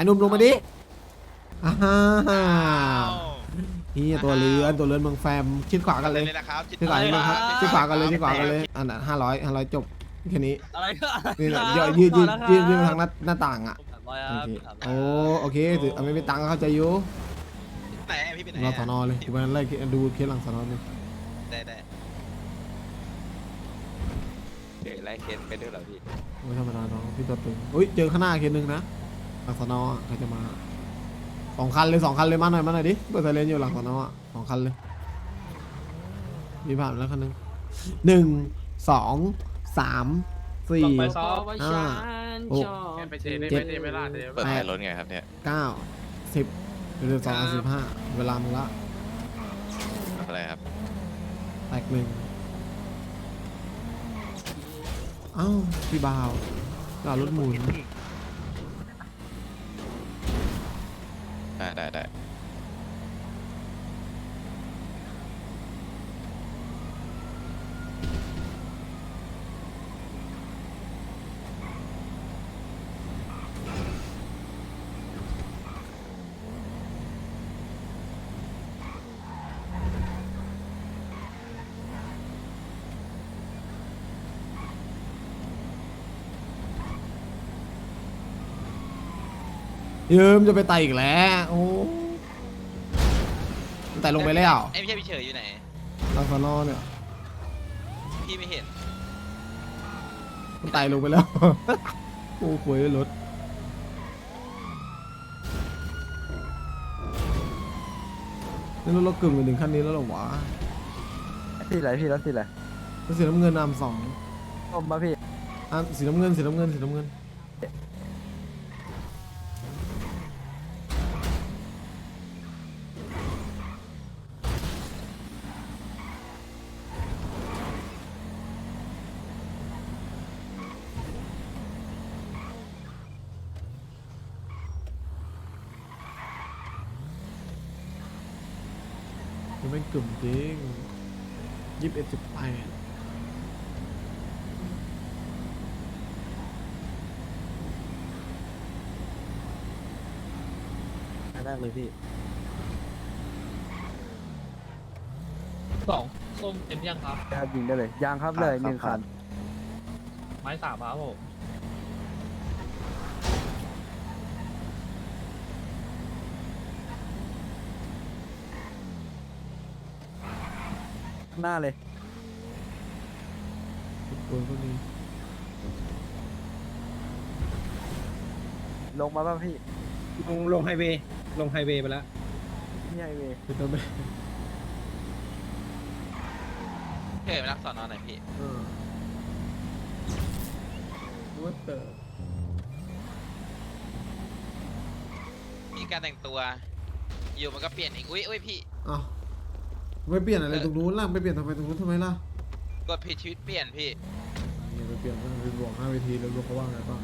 อ้หนุ่มลงมาดิอ่าฮ่าอ้าวนี่ตัวเรือนตัวเรือนเมืองแฟมชิดขวากันเลยเลยนะครับชิดขวากันเลยครับชิดขวากันเลยชิดขวากันเลยอันนั้นห้าร้อยห้าร้อยจบแค่นี้อะไรก็อะไรนี่แหละครับยืดยืดยืดก่อนยืดนะยืดไปทางหน้าหน้าต่างอะผมสามร้อยคโอรับเคสามร้อยโอ้โอเคถือเอาไม่มีตังค์ก็เข้าใจอยู่ไหนอะพี่เป็นไหนเราอะสอนอเลยกูไปไล่ดูเคสหลังสอนอเลยได้ได้เดี๋ยวไล่เคสไปด้วยเหรอพี่ไม่ธรรมดาน้องพี่ตัวตึงอุ้ยเจอข้างหน้าเคสหนึ่งนะ หลังสอนอะใครจะมาสองคันเลยสองคันเลยมาหน่อยมาหน่อยดิเปิดไซเรนอยู่หลังสอนอะสองคันเลยมีผ่านแล้วคันหนึ่งหนึ่งสองสามสี่ ไปซ้อมห้าหกไปเทได้เจ็ดไม่เทไม่ลาดเลยเปิดท้ายรถไงครับเนี่ยเก้าสิบเดือนสองสิบห้าเวลามึงละอะไรครับแตกหนึ่งเอ้าพี่บ่าวดาวรถหมุน ยืมจะไปไต่อีกแล้ว โอ้มันไต่ลงไปแล้วไอ้ไม่ใช่พี่เฉยอยู่ไหน ลาฟานอเนี่ย พี่ไม่เห็น มันไต่ลงไปแล้ว โอ้คุยรถ นี่รถรถกึ่งไปถึงขั้นนี้แล้วเหรอวะสีอะไรพี่รถสีอะไรรถสีน้ำเงินนำสองผมมาพี่ อะสีน้ำเงินสีน้ำเงินสีน้ำเงิน มันเป็นกลุ่มจริงยี่สิบเอ็ดสิบแปดแรกเลยพี่สองส้มเต็มยังครับ ครับยิงได้เลยยางครับเลยหนึ่งคันไม้สามครับผม หน้าเลยตัวก็มีลงมาป่ะพี่ลงลงไฮเวย์ลงไฮเวย์ไปแล้วพี่ไฮเวย์เป็นตัวแม่เฉยไปรักสอนอหน่อยพี่เออรู้ว่าเตอร์มีการแต่งตัว อยู่มันก็เปลี่ยนอีกอุ้ยอุ้ยพี่อ้าว ไม่เปลี่ยนอะไรตรงนู้นล่ะไม่เปลี่ยนทำไมตรงนู้นทำไมล่ะกดผิดชีวิตเปลี่ยนพี่อย่าไปเปลี่ยนมันไปบวกห้าเวทีแล้วรู้เขาว่าไงบ้าง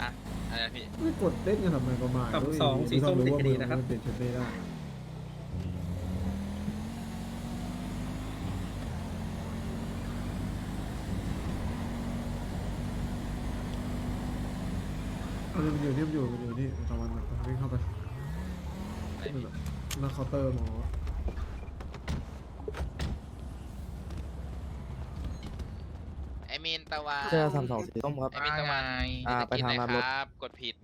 อะอะไรนะพี่ไม่กดเล่นกันทำไมประมาณกับด้วยสองสีส้มรู้ติดว่าคดีนะครับมัเปลี่ยนชุดไม่ได้เอาเดี๋ยวมันอยู่ที่มันอยู่มันอยู่ที่ตะวันอะวิ่งเข้าไปอะไรพี่หน้าเคาน์เตอร์หมอ ไอ มีนตะวันเจอสามสองสีส้มครับ ไอมีนตะวันอ่าจะไปกินทางหน่ร้าอนยรถ ครับ กดผิด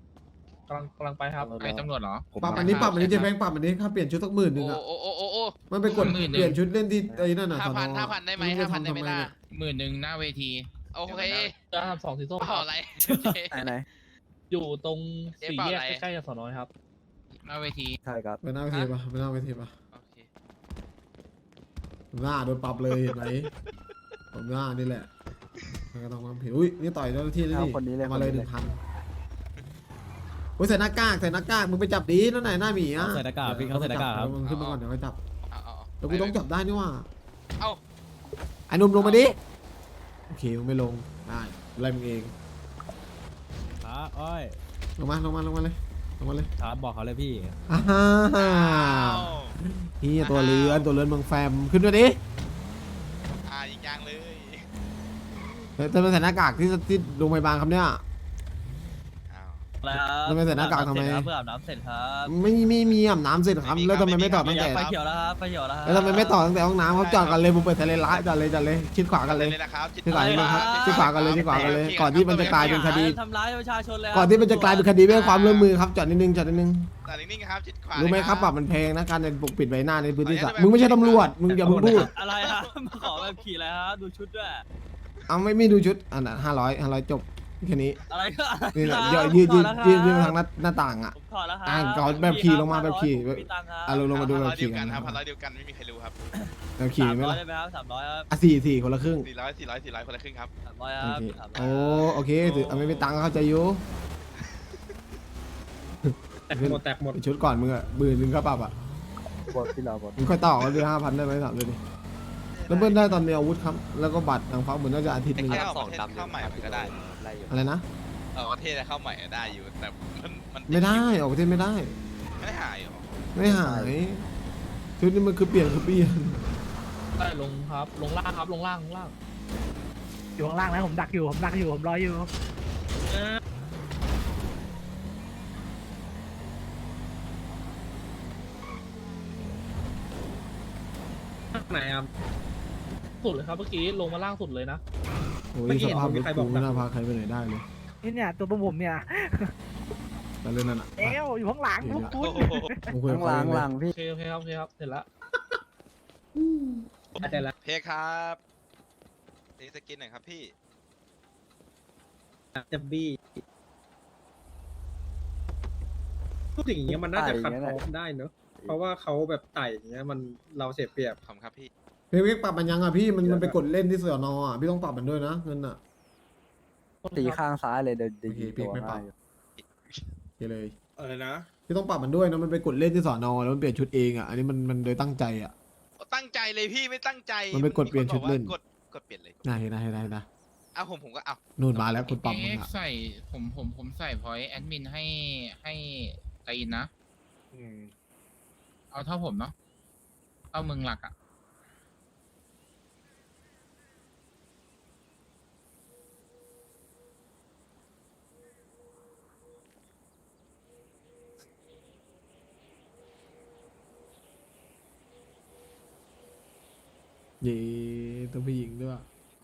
กำลังกำลังไปครับเป็นตำรวจเหรอปรับอันนี้ปรับอันนี้เจ๊แบงค์ปรับอันนี้ค่าเปลี่ยนชุดสักหมื่นหนึ่งโอ้อะโอ้โอ้โอ้โอ้มันไปกดหมื่นหนึ่ง เปลี่ยนชุดเล่นที่ไอ้นั่นน่ะห้าสอนพันอห้าพันได้ไหมรู้ห้าจะพันได้ไหมทำทำล่ะเนี่ยหมื่นหนึ่งหน้าเวที โอเคจะทำสองสีส้มคเปล่ารับอะไร ไหนไหนอยู่ตรงเจ๊สี่เปล่าแยกอะไรใกล้ๆกับสอนอยครับ หน้าเวที ใช่ครับ ไปหน้าเวทีปะไปหน้าเวทีปะโอเคหน้าโดนปรับเลยเห็นไหมผมหน้านี่แหละมัน ก็ต้องความผิดอุ้ยนี่ต่อยเจ้าหน้าที่แล้วเอานี่คนนี้เลยอามาเลยคนหนี้นึ่งพันอุ้ยใส่หน้ากากใส่หน้ากากมึงไปจับดีนั่นไหนหน้าหมีอะใส่หน้ากากพี่เขาใส่หน้ากากครับมึงขึ้นมาก่อนเดี๋ยวไปจับเอาเอาแล้วกูต้องจับได้นี่ว่าเอาไอ้หนุ่มลงมาดิโอเคมึงไม่ลงได้ไล่มึงเองขาอ้อยลงมาลงมาลงมาเลยลงมาเลยขาบอกเขาเลยพี่อ่าฮ่าฮ่าเอานี่ตัวเรือนตัวเรือนเมืองแฟมขึ้นมาดิ อ่ายิงยางเลย แต่แต่มันใส่หน้ากากที่ที่โรงพยาบาลครับเนี่ยอ้าวแล้วไม่ใส่หน้ากากทำไม เพื่ออาบน้ำเสร็จครับไม่ไม่มีอาบน้ำเสร็จครับ แล้วทำไมไม่ต่อตั้งแต่ไฟเขียวแล้วครับไฟเขียวแล้วครับแล้วทำไมไม่ต่อตั้งแต่ห้องน้ำเขาจอดกันเลยผมเปิดทะเลร้ายจอดเลยจอดเลย ชิดขวากันเลยเลยนะครับชิดขวานิดนึงครับชิดขวากันเลยชิดขวากันเลย ก่อนที่มันจะกลายเป็นคดี ทำร้ายประชาชนเลยก่อนที่มันจะกลายเป็นคดีไม่ให้ความร่วมมือครับจอดนิดนึงจอดนิดนึงแต่นิ่งๆครับจิตขวารู้ไหมเลยครับปรับมันแพงนะการปกปิดใบหน้าในพื้นที่สาธารณะมึงไม่ใช่ตำรวจมึงอย่าเพิ่งพูดอะไรครับมาขอแบบขี่อะไรครับดูชุดด้วย เอาไม่ไม่ดูชุดอันนั้นห้าร้อยห้าร้อยจบแค่นี้อะไรก็นี่แหละครับยืดยืดผมยืดขอยืดแล้วยืดทางหน้าหน้าต่างอะ ผมขอแล้วครับอะก่อนแบบขี่ลงมาแบบขี่ผมมีตังค์ครับอะลงลงมาดูพันแบร้อบยเดีขี่ยวกักันนคครัรับบพันร้อยเดียวกันไม่มีใครรู้ครับแบบขี่สามไหมร้อยล่ะได้ไหมครับสามร้อยครับอะสี่สี่คนละครึ่งสี่ร้อยสี่ร้อยสี่ร้อยคนละครึ่งครับสามร้อยคโอรับเคสามร้อยโอ้โอเคถือเอาไม่เป็นตังค์ก็เข้าใจอยู่แตกหมดแตกหมดชุดก่อนมึงอะบืนนึงก็ปรับอะบทที่เราบทมึงค่อยต่อกันเลยห้าพันได้ไหมถามเลยดิ แล้วเบิ้ลได้ตอนมีอาวุธครับ แล้วก็บัตรทางฟ้าเหมือนน่าจะอาทิตย์หนึงแค่เอาประเทศเข้าใหม่มันก็ได้อะไรนะเออประเทศเข้าใหม่ได้อยู่แต่มันมันไม่ได้ออกประเทศไม่ได้ ไม่หายหรอไม่หายชุดนี้มันคือเปลี่ยนคือเปลี่ยนได้ลงครับ ลงล่างครับ ลงล่างลงล่างอยู่ข้างล่างนะผมดักอยู่ผมดักอยู่ผมรออยู่ไหนครับ สุดเลยครับเมื่อกี้ลงมาล่างสุดเลยนะ โอ้ยไม่เห็สนภาพมีรถใครบกูอกไม่น่าพาใครไปไหนได้เลยนี่เนี่ยตัวผมเนี่ยแต่เรื่องนั้นอะเอวอยู่ข้างหลังพวกคุณมึงคุยกับข้างเขาล่างเองเลยล่างพี่โอเคโอเคครับโอเคครับเสร็จแล้วอาจารย์ละเพครับตีสกินหน่อยครับพี่ จะบี้พูดถึงอย่างเงี้ยมันน่าจะคัดออฟได้เนอะเพราะว่าเขาแบบไต่อย่างเงี้ยมันเราเสียเปรียบ ขอบคุณครับพี่ เพลงปรับมันยังอะพี่มันมันไปกดเล่นที่สอนอะพี่ต้องปรับมันด้วยนะเงินอะตีข้างซ้ายเลยเดี๋ยวโอเคพี่ไม่ปรับโอเคเลยอะไรนะพี่ต้องปรับมันด้วยนะมันไปกดเล่นที่สอนอแล้วมันเปลี่ยนชุดเองอะอันนี้มันมันโดยตั้งใจอะตั้งใจเลยพี่ไม่ตั้งใจมันไปกดเปลี่ยนชุดเล่นกดกดเปลี่ยนเลยน่าเห็นนะเห็นนะเห็นนะเอาผมผมก็เอานู่นมาแล้วคุณปรับมันเอ็กอะซ์ใส่ผมผมผมใส่พอยแอดมินให้ให้ตีนนะเอาเท่าผมเนาะเอามึงหลักอะ เย่ตัวผู้หญิงด้วย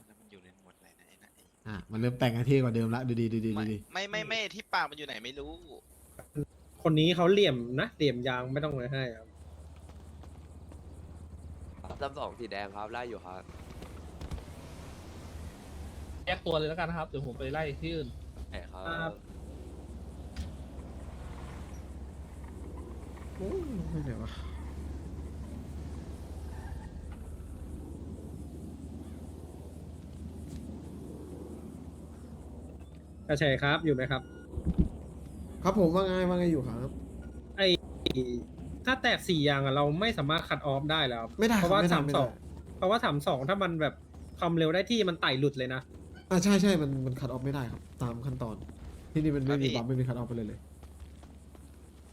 แล้วมันอยู่ในหมวดอะไรนะไอ้นะไอ้อะ มันเริ่มแต่งให้เท่กว่าเดิมละ ดูดีดูดีดูไม่ดีไม่ไม่ไม่ที่ปากมันอยู่ไหนไม่รู้ คนนี้เขาเหลี่ยมนะเหลี่ยมยางไม่ต้องเลยให้ครับลำสองสีแดงครับไล่อยู่ครับ แยกตัวเลยแล้วกันนะครับ เดี๋ยวผมไปไล่ที่อื่นไหนครัครับบโอ้ยไม่ไหนวะ กระเฉยครับอยู่ไหมครับ ครับผมว่าไงว่าไงอยู่ครับ ไอถ้าแตกสี่อย่างอะเราไม่สามารถคัดออฟได้แล้วครับไม่ได้เพราะว่าไม่ได้สามไม่สได้องเพราะว่าสามสองถ้ามันแบบความเร็วได้ที่มันไต่หลุดเลยนะ อ่าใช่ใช่มันมันคัดออฟไม่ได้ครับ ตามขั้นตอน ที่นี่มันไม่มีครับพี่ บัมไม่มีคัดออฟไปเลยเลย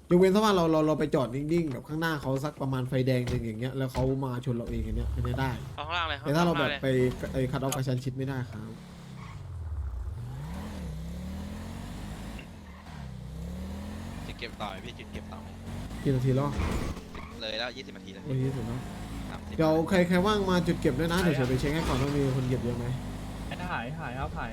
ยกเว้นถ้าว่าเราเราเราไปจอดนิ่งๆแบบข้างหน้าเขาสักประมาณไฟแดงหนึ่งอย่างเงี้ยแล้วเขามาชนเราเองอย่างเงี้ยอันเนี้ยได้ข้างล่างเลยครับแต่ถ้าเราแบบไปไอ้คัดออฟกระชันชิดไม่ได้ครับ จะเก็บต่อไหมพี่จุดเก็บต่อไหมกี่นาทีแล้วเลยแล้วยี่สิบนาทีแล้วโอ้ยสุดแล้วสามสิบเดี๋ยวใครใครว่างมาจุดเก็บด้วยนะเดี๋ยวเฉยไปเช็คให้ก่อนว่ามีคนเก็บเยอะไหมหายหายครับหาย